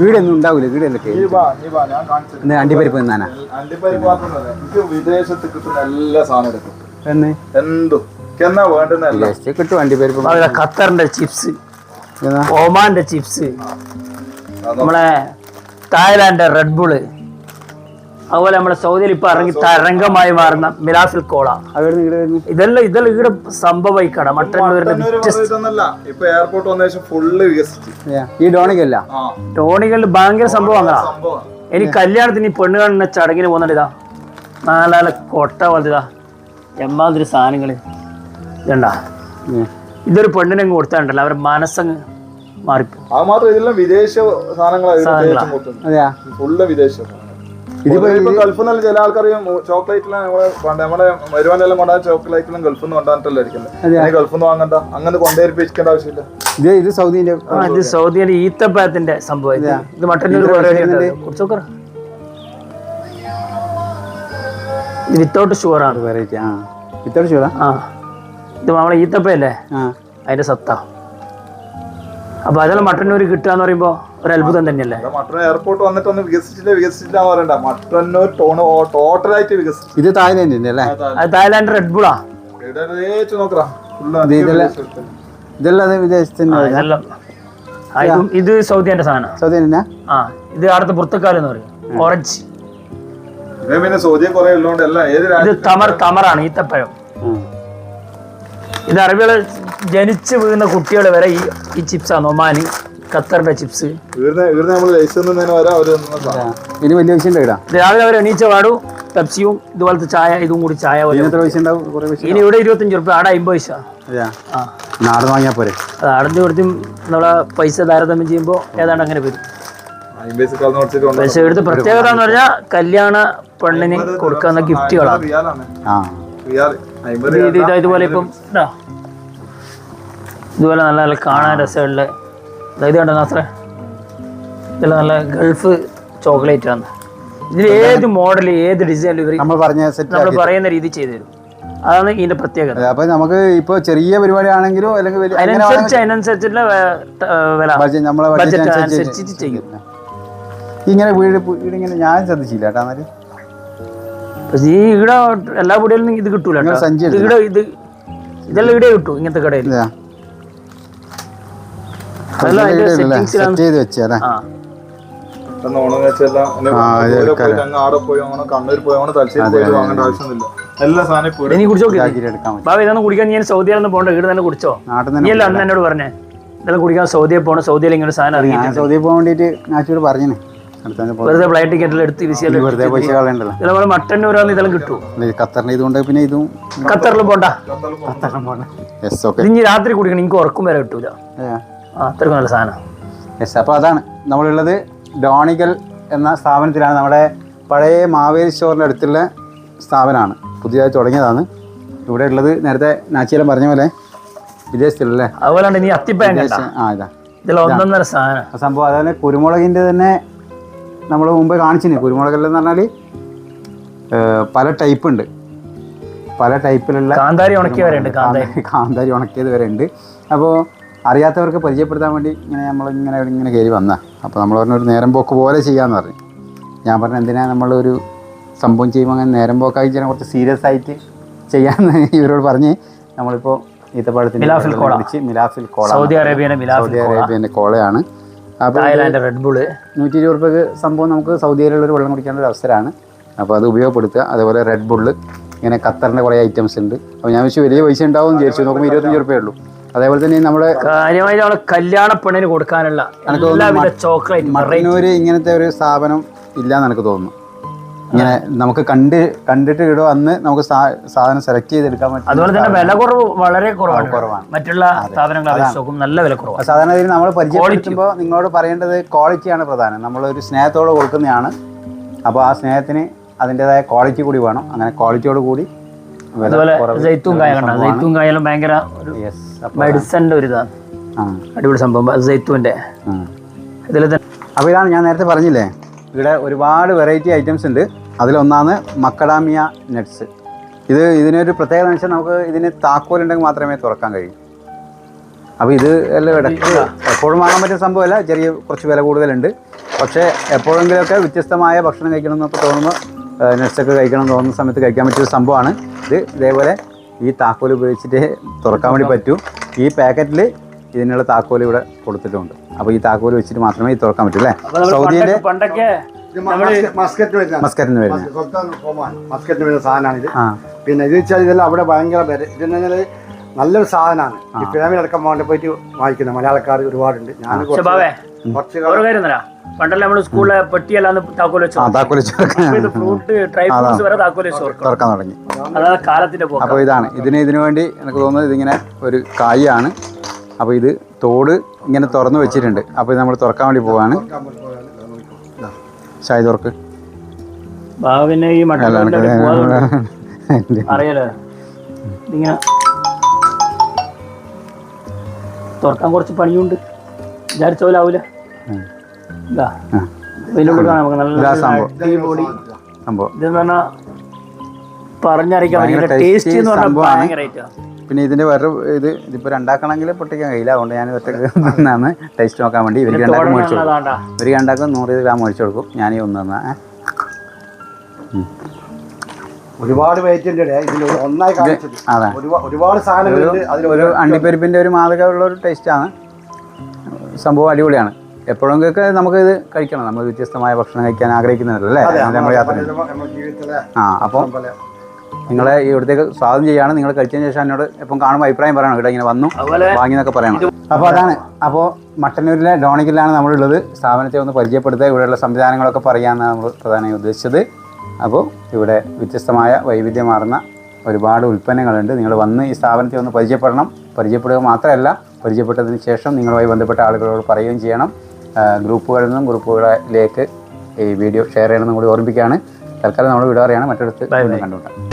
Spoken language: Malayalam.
വീടൊന്നും ഉണ്ടാവില്ല വീടല്ലേ നീ വാ നീ വാ ഞാൻ കാണിച്ചു ഇന്ന് അണ്ടിപ്പരിപ്പ് തിന്നാനാ? വിദേശത്ത് കിട്ടുന്ന എല്ലാ സാധനം എടുക്കും. എന്ന്? എന്തും. എന്നാ വേണ്ടുന്നല്ല വിദേശത്ത് കിട്ടും അണ്ടിപ്പരിപ്പ് ഖത്തറിന്റെ ചിപ്സ്? ഒമാന്റെ ചിപ്സ്. നമ്മളെ തായ്ലാന്റ് റെഡ് ബുൾ. അതുപോലെ നമ്മുടെ സൗദിയിൽ ഇപ്പൊ ഇറങ്ങി തരംഗമായി മാറുന്ന മിലാഫിൽ കോള. ഇതെല്ലാം ഇതെല്ലാം ഇവിടെ സംഭവിക്കണം മട്ടന്നൂരിന്റെ ഇപ്പൊ എയർപോർട്ട് വന്ന ശേഷം ഫുള്ള് വികസിച്ചു. ഈ ടോണിക്കല്ല? ആ. ടോണികളിൽ ഭയങ്കര സംഭവം എനിക്ക് കല്യാണത്തിന് ഈ പെണ്ണ് കാണുന്ന ചടങ്ങിന് പോകുന്നുണ്ട് ഇതാ. നല്ല കൊട്ട പോലത്തെതാ എമ്മാതിരി സാധനങ്ങൾ. ഇതണ്ടാ? ഇതൊരു പെണ്ണിനെ അങ്ങ് കൊടുത്താണ്ടല്ലോ. അവരുടെ മനസ്സങ്ങ് മാറിപ്പോ. അത് മാത്രം ഇതെല്ലാം വിദേശ സാധനങ്ങളാണ് ഫുള്ള് വിദേശ ഗൾഫിൽ നിന്ന് ചില ആൾക്കറിയാം ചോക്ലേറ്റിലാണ് നമ്മുടെ വരുവാനെല്ലാം കൊണ്ടാ ചോക്ലേറ്റിലും ഗൾഫിൽ നിന്ന് കൊണ്ടുവന്നിട്ടല്ലേ ഇരിക്കുന്നത് ഗൾഫിൽ നിന്ന് വാങ്ങണ്ട. അങ്ങനെ കൊണ്ടുവരിപ്പിക്കേണ്ട ആവശ്യമില്ല. ഇത് ഇത് സൗദിന്റെ ഇത് സൗദിയുടെ ഈത്തപ്പഴത്തിന്റെ സംഭവം ഇത്. മട്ടന്നൂർ വിത്തൗട്ട് ഷുഗർ ആണ്. വെറൈറ്റി ആ. ഇത് നമ്മളെ ഈത്തപ്പയല്ലേ അതിന്റെ സത്ത. അപ്പൊ അതെല്ലാം മട്ടന്നൂർ കിട്ടുക എന്ന് പറയുമ്പോ ഒരു അത്ഭുതം തന്നെയല്ലേ മട്ടന്നൂർ എയർപോർട്ട് വന്നിട്ട് ഒന്ന് വികസിച്ചില്ല വികസിച്ചില്ല എന്ന് പറയണ്ട. മട്ടന്നൂർ ടോണ് ടോട്ടലായിട്ട് വികസിച്ചു. ഇത് തായ്ലാൻഡ് അല്ലേ? അത് തായ്ലാന്റ് റെഡ് ബുളാ ഇതെല്ലാം വിദേശത്തിന്റെ ഇതും സൗദിന്റെ സാധനം. സൗദി ആ ഇത് അടുത്ത പുറത്തക്കാലം എന്ന് പറയും. ഓറഞ്ച് ഇത് തമർ തമറാണ് ഈത്തപ്പഴം. ഇത് അറബികൾ ജനിച്ചു വീഴുന്ന കുട്ടികൾ വരെ ഈ ഈ ചിപ്സാണ് ഒമാന് ഖത്തറിന്റെ ചിപ്സ്. ഇനി വലിയ പൈസ ഉണ്ടാ രാവിലെ അവർ എണീച്ച പാടും പെപ്സിയും ഇതുപോലത്തെ ചായ ഇതും കൂടി ചായ ഇനി ഇവിടെ ഇരുപത്തഞ്ച് റുപ്യ ആടെ അമ്പത് പൈസ. നാടൻ വാങ്ങിയാ പോരെ? അത് അടഞ്ഞു കൊടുത്തും നമ്മളെ പൈസ താരതമ്യം ചെയ്യുമ്പോൾ ഏതാണ്ട് അങ്ങനെ വരും. പക്ഷെ ഇവിടുത്തെ പ്രത്യേകത എന്ന് പറഞ്ഞാൽ കല്യാണ പെണ്ണിന് കൊടുക്കുന്ന ഗിഫ്റ്റുകളാണ് ഇതുപോലെ ഇപ്പം ഇതാ. ഇതുപോലെ നല്ല നല്ല കാണാൻ രസമുള്ള ഇത് കണ്ടോ അത്ര ഇതെല്ലാം നല്ല ഗൾഫ് ചോക്ലേറ്റ് ആണ്. ഇതിൽ ഏത് മോഡൽ ഏത് ഡിസൈൻ ഇവർ നമ്മൾ പറഞ്ഞ സെറ്റ് നമ്മൾ പറയുന്ന രീതി ചെയ്തു തരും. അതാണ് ഇതിന്റെ പ്രത്യേകത. അപ്പൊ നമുക്ക് ഇപ്പൊ ചെറിയ പരിപാടി ആണെങ്കിലും അല്ലെങ്കിൽ അതിനനുസരിച്ച് അതിനനുസരിച്ചുള്ള വില. ബഡ്ജറ്റ് അനുസരിച്ച് അനുസരിച്ച് ചെയ്യും. ഇങ്ങനെ വീട് വീട് ഇങ്ങനെ ഞാൻ ശ്രദ്ധിച്ചില്ല കേട്ടോ എന്നാൽ. പക്ഷേ ഈ ഇവിടെ എല്ലാ വീടുകളിലും ഇത് കിട്ടൂല ഇവിടെ ഇത് ഇതെല്ലാം ഇവിടെ കിട്ടും ഇങ്ങനത്തെ കടയിൽ. സെറ്റ് ചെയ്ത് പെട്ടെന്ന് ഓണം വെച്ചെല്ലാം ആടെ പോയി ഓണം കണ്ണൂർ പോയി ഓണം തലശ്ശേരി പോയി വാങ്ങേണ്ട ആവശ്യമൊന്നുമില്ല. എല്ലാ സാധനം ഇനി കുടിച്ചു ബാബ ഇതൊന്നും കുടിക്കാൻ ഞാൻ സൗദിയിലൊന്നും പോകണ്ട ഇവിടെ തന്നെ കുടിച്ചോ? നീ അല്ല അന്ന് എന്നോട് പറഞ്ഞേ? ഇതെല്ലാം കുടിക്കാൻ സൗദിയിൽ പോകണം സൗദിയിൽ ഇങ്ങനെ സാധനം അറിയാം സൗദിയിൽ പോകാൻ വേണ്ടിട്ട് നാച്ചോട് പറഞ്ഞു അടുത്ത വെറുതെ ഫ്ലൈറ്റ് ടിക്കറ്റ് എടുത്ത് വിസയെല്ലാം വെറുതെ പൈസ കളയണ്ടല്ലോ. ഇതെല്ലാം പോലെ മട്ടന്നൂരാന്ന് ഇതെല്ലാം കിട്ടും ഖത്തറിന് ഇതുകൊണ്ട് പിന്നെ ഇതും ഖത്തറിൽ പോണ്ട. യെസ് പോണ്ട. ഇനി രാത്രി കുടിക്കണം. എനിക്ക് ഉറക്കം വരെ കിട്ടൂല. അത്രയ്ക്ക് നല്ല സാധനമാണ് യെസ് അപ്പോൾ അതാണ് നമ്മളുള്ളത് ഡോണികൽ എന്ന സ്ഥാപനത്തിലാണ് നമ്മുടെ പഴയ മാവേലി സ്റ്റോറിന്റെ അടുത്തുള്ള സ്ഥാപനമാണ്. പുതിയതായി തുടങ്ങിയതാണ്. ഇവിടെ ഉള്ളത് നേരത്തെ നാച്ചിയെല്ലാം പറഞ്ഞ പോലെ വിദേശത്തിലല്ലേ? അതുപോലെ നീ ആ ഇതാ. ഒന്നൊന്നര സാധനം. സംഭവം അതുപോലെ കുരുമുളകിന്റെ തന്നെ നമ്മൾ മുമ്പ് കാണിച്ചിന്. കുരുമുളകല്ലെന്ന് പറഞ്ഞാൽ പല ടൈപ്പ് ഉണ്ട്. പല ടൈപ്പിലുള്ള കാന്താരി ഉണക്കി വരെ ഉണ്ട് കാന്താരി കാന്താരി. കാന്താരി ഉണക്കിയത് വരെ ഉണ്ട്. അപ്പോൾ അറിയാത്തവർക്ക് പരിചയപ്പെടുത്താൻ വേണ്ടി ഇങ്ങനെ നമ്മൾ ഇങ്ങനെ ഇങ്ങനെ കയറി വന്ന. അപ്പോൾ നമ്മൾ പറഞ്ഞൊരു നേരം പോക്ക് പോലെ ചെയ്യാമെന്ന് പറഞ്ഞു. ഞാൻ പറഞ്ഞു എന്തിനാ നമ്മളൊരു സംഭവം ചെയ്യുമ്പോൾ അങ്ങനെ നേരം പോക്കായി ചെയ്യാൻ കുറച്ച് സീരിയസ് ആയിട്ട് ചെയ്യാമെന്ന് ഇവരോട് പറഞ്ഞ് നമ്മളിപ്പോൾ മിലാഫിൽ കോള. വിളിച്ച് മിലാഫിൽ കോള സൗദി സൗദി അറേബ്യന്റെ കോളയാണ്. അപ്പോൾ നൂറ്റി ഇരുപത് റുപ്യക്ക് സംഭവം നമുക്ക് സൗദിയിലുള്ളൊരു വെള്ളം കുടിക്കാനുള്ള ഒരു അവസരമാണ്. അപ്പോൾ അത് ഉപയോഗപ്പെടുത്തുക. അതേപോലെ റെഡ് ബുള്ള് ഇങ്ങനെ ഖത്തറിന്റെ കുറേ ഐറ്റംസ് ഉണ്ട്. അപ്പോൾ ഞാൻ വെച്ച് വലിയ പൈസ ഉണ്ടാവും വിചാരിച്ചു. നോക്കുമ്പോൾ ഇരുപത്തഞ്ച് റുപ്യേ ഉള്ളൂ. അതേപോലെ തന്നെ നമ്മുടെ കാര്യമായിട്ട് നമ്മുടെ കല്യാണ പെണ്ണിന് കൊടുക്കാനുള്ള എല്ലാവിധ ചോക്ലേറ്റ് ഇങ്ങനത്തെ ഒരു സ്ഥാപനം ഇല്ലാന്ന് എനിക്ക് തോന്നുന്നു. ഇങ്ങനെ നമുക്ക് കണ്ട് കണ്ടിട്ട് ഇടും അന്ന് നമുക്ക് സാധനം സെലക്ട് ചെയ്തെടുക്കാൻ പറ്റും അതുപോലെ തന്നെ വില കുറവ് വളരെ കുറവാണ്. കുറവാണ്. മറ്റുള്ള സ്ഥാപനങ്ങളെ അപേക്ഷിച്ച് നല്ല വില കുറവാണ്. സാധാരണ രീതിയിൽ നമ്മൾ പരിചയപ്പെടുത്തുമ്പോൾ നിങ്ങളോട് പറയേണ്ടത് ക്വാളിറ്റിയാണ് പ്രധാനം. നമ്മളൊരു സ്നേഹത്തോടെ കൊടുക്കുന്നതാണ്. അപ്പോൾ ആ സ്നേഹത്തിന് അതിന്റെതായ ക്വാളിറ്റി കൂടി വേണം. അങ്ങനെ ക്വാളിറ്റിയോട് കൂടി അതുപോലെ കുറവ് ജൈത്തൂൻ കായ കണ്ട ജൈത്തൂൻ കായെല്ലാം ഭയങ്കര ഒരു യെസ് മെഡിസന്റെ ഒരു ഇതാണ്. അടിപൊളി സംഭവം. സൈത്തുവിന്റെ. ഇതിൽ തന്നെ അപ്പോൾ ഇതാണ് ഞാൻ നേരത്തെ പറഞ്ഞില്ലേ? ഇവിടെ ഒരുപാട് വെറൈറ്റി ഐറ്റംസ് ഉണ്ട്. അതിലൊന്നാണ് മക്കഡാമിയ നട്ട്സ് ഇത് ഇതിനൊരു പ്രത്യേകത എന്ന് വെച്ചാൽ നമുക്ക് ഇതിന് താക്കോലുണ്ടെങ്കിൽ മാത്രമേ തുറക്കാൻ കഴിയൂ. അപ്പോൾ ഇത് എല്ലാം ഇടയ്ക്ക് എപ്പോഴും വാങ്ങാൻ പറ്റുന്ന സംഭവമല്ല ചെറിയ കുറച്ച് വില കൂടുതലുണ്ട്. പക്ഷേ എപ്പോഴെങ്കിലുമൊക്കെ വ്യത്യസ്തമായ ഭക്ഷണം കഴിക്കണം എന്നൊക്കെ തോന്നുമ്പോൾ നട്ട്സൊക്കെ കഴിക്കണം എന്ന് തോന്നുന്ന സമയത്ത് കഴിക്കാൻ പറ്റിയ സംഭവമാണ്. ഇത് ഇതേപോലെ ഈ താക്കോൽ ഉപയോഗിച്ചിട്ട് തുറക്കാൻ വേണ്ടി പറ്റൂ. ഈ പാക്കറ്റിൽ ഇതിനുള്ള താക്കോൽ ഇവിടെ കൊടുത്തിട്ടുണ്ട്. അപ്പോൾ ഈ താക്കോൽ വെച്ചിട്ട് മാത്രമേ ഇത് തുറക്കാൻ പറ്റൂ അല്ലേ? സൗദിയിലെ പണ്ടൊക്കെ മസ്കറ്റിന് വരുന്നത് മസ്കറ്റിന് വരുന്ന. പിന്നെ ഇത് വെച്ചാൽ ഇതെല്ലാം അവിടെ ഭയങ്കര ഇതെന്ന് പറഞ്ഞാൽ നല്ലൊരു സാധനമാണ് ഈ ഫാമിലി അടക്കം പോയിട്ട് വാങ്ങിക്കുന്നത് മലയാളക്കാർ ഒരുപാടുണ്ട്. ഞാൻ ബാബേ കാര്യം തരാം പണ്ടല്ലേ നമ്മൾ സ്കൂളിലെ പെട്ടിയെല്ലാം താക്കോൽ വെച്ചു ഫ്രൂട്ട് ഡ്രൈ ഫ്രൂട്ട്സ് വരെ തുറക്കും തുറക്കാൻ തുടങ്ങി. അതാണ് കാലത്തിന്റെ അപ്പോൾ ഇതാണ്. ഇതിന് ഇതിനു വേണ്ടി എനിക്ക് തോന്നുന്നത് ഇതിങ്ങനെ ഒരു കായാണ്. അപ്പോൾ ഇത് തോട് ഇങ്ങനെ തുറന്നു വെച്ചിട്ടുണ്ട്. അപ്പോൾ ഇത് നമ്മൾ തുറക്കാൻ വേണ്ടി പോവാണ്. ഷായ് തുറക്ക് ഭാവിനെ ഈ അറിയാലോ ഇതിങ്ങനെ തുറക്കാൻ കുറച്ച് പണിയുണ്ട്. വിചാരിച്ച പോലെ ആവൂല. നമുക്ക് നല്ല സംഭവം. അടിപൊളി സംഭവം. ഇതെന്ന് പറഞ്ഞാൽ പറഞ്ഞറിയിക്കാൻ പറ്റില്ല. ടേസ്റ്റ് എന്ന് പറഞ്ഞാൽ പിന്നെ ഇതിന്റെ വേറെ ഇത് ഇതിപ്പോ രണ്ടാക്കണമെങ്കിൽ പൊട്ടിക്കാൻ കഴിയില്ല. അതുകൊണ്ട് ഞാൻ ഒറ്റയ്ക്ക് നിന്നാണ് ടേസ്റ്റ് നോക്കാൻ വേണ്ടി. ഇവർക്ക് രണ്ടാക്കും മേടിച്ചു കൊടുക്കും. രണ്ടാക്കും നൂറ് ഗ്രാം മേടിച്ചു കൊടുക്കും. ഞാൻ ഈ ഒന്ന് തന്നാ? ഒരുപാട് ഒരുപാട് സാധനങ്ങൾ സാധനങ്ങളുണ്ട് ഒരു അണ്ടിപ്പരിപ്പിന്റെ ഒരു മാതൃക ഉള്ള ഒരു ടേസ്റ്റാണ് സംഭവം അടിപൊളിയാണ്. എപ്പോഴെങ്കിലൊക്കെ നമുക്ക് ഇത് കഴിക്കണം. നമ്മൾ വ്യത്യസ്തമായ ഭക്ഷണം കഴിക്കാൻ ആഗ്രഹിക്കുന്നതല്ലേ അല്ലേ നമ്മൾ യാത്ര ആ അപ്പം നിങ്ങളെ ഇവിടത്തേക്ക് സ്വാഗതം ചെയ്യാണ് നിങ്ങൾ കഴിച്ചതിന് ശേഷം എന്നോട് എപ്പം കാണുമ്പോൾ അഭിപ്രായം പറയണം. ഇവിടെ ഇങ്ങനെ വന്നു വാങ്ങി എന്നൊക്കെ പറയണം. അപ്പോൾ അതാണ്. അപ്പോൾ മട്ടന്നൂരിലെ ഡോണിക്കിലാണ് നമ്മളുള്ളത്. സ്ഥാപനത്തെ ഒന്ന് പരിചയപ്പെടുത്തുക. ഇവിടെയുള്ള സംവിധാനങ്ങളൊക്കെ പറയാമെന്നാണ് നമ്മൾ പ്രധാനമായി ഉദ്ദേശിച്ചത്. അപ്പോൾ ഇവിടെ വ്യത്യസ്തമായ വൈവിധ്യമാർന്ന ഒരുപാട് ഉൽപ്പന്നങ്ങളുണ്ട്. നിങ്ങൾ വന്ന് ഈ സ്ഥാപനത്തെ ഒന്ന് പരിചയപ്പെടണം. പരിചയപ്പെടുക മാത്രമല്ല പരിചയപ്പെട്ടതിന് ശേഷം നിങ്ങളുമായി ബന്ധപ്പെട്ട ആളുകളോട് പറയുകയും ചെയ്യണം. ഗ്രൂപ്പുകളിൽ നിന്നും ഗ്രൂപ്പുകളിലേക്ക് ഈ വീഡിയോ ഷെയർ ചെയ്യണമെന്നും കൂടി ഓർമ്മിക്കുകയാണ് തൽക്കാലം നമ്മൾ വിടാറിയാണ്. മറ്റൊരിടത്ത് വീണ്ടും കണ്ടുകൊണ്ടാണ്